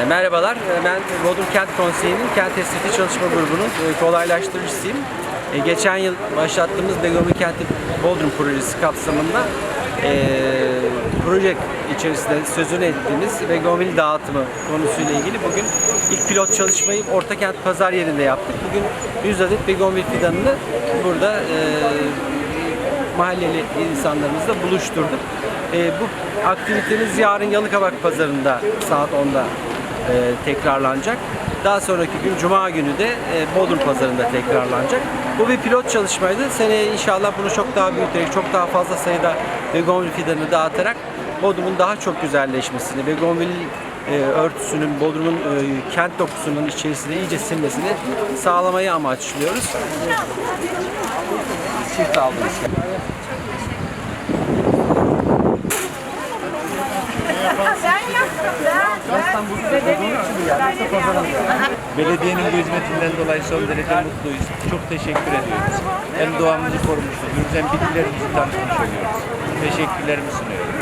E, Merhabalar, e, ben Bodrum Kent Konseyi'nin Kent Esnafı Çalışma Grubu'nun e, kolaylaştırıcısıyım. Geçen yıl başlattığımız Begomi Kenti Bodrum projesi kapsamında e, proje içerisinde sözünü ettiğimiz Begomil dağıtımı konusuyla ilgili bugün ilk pilot çalışmayı Orta Kent Pazar yerinde yaptık. Bugün 100 adet Begomil fidanını burada e, mahalleli insanlarımızla buluşturduk. E, bu aktivitemiz yarın Yalıkavak Pazarı'nda saat 10'da e, tekrarlanacak. Daha sonraki gün Cuma günü de e, Bodrum Pazarı'nda tekrarlanacak. Bu bir pilot çalışmaydı. Seneye inşallah bunu çok daha büyüterek, çok daha fazla sayıda begonvil fidanı dağıtarak Bodrum'un daha çok güzelleşmesini, begonvil e, örtüsünün, Bodrum'un e, kent dokusunun içerisinde iyice sinmesini sağlamayı amaçlıyoruz. Çift aldınız. Ben yaptım ben. Belediyenin bu hizmetinden dolayı son derece mutluyuz. Çok teşekkür ediyoruz. Hem doğamızı korumuş oluyoruz hem bitkilerimizi tanıtmış oluyoruz. Teşekkürlerimi sunuyorum.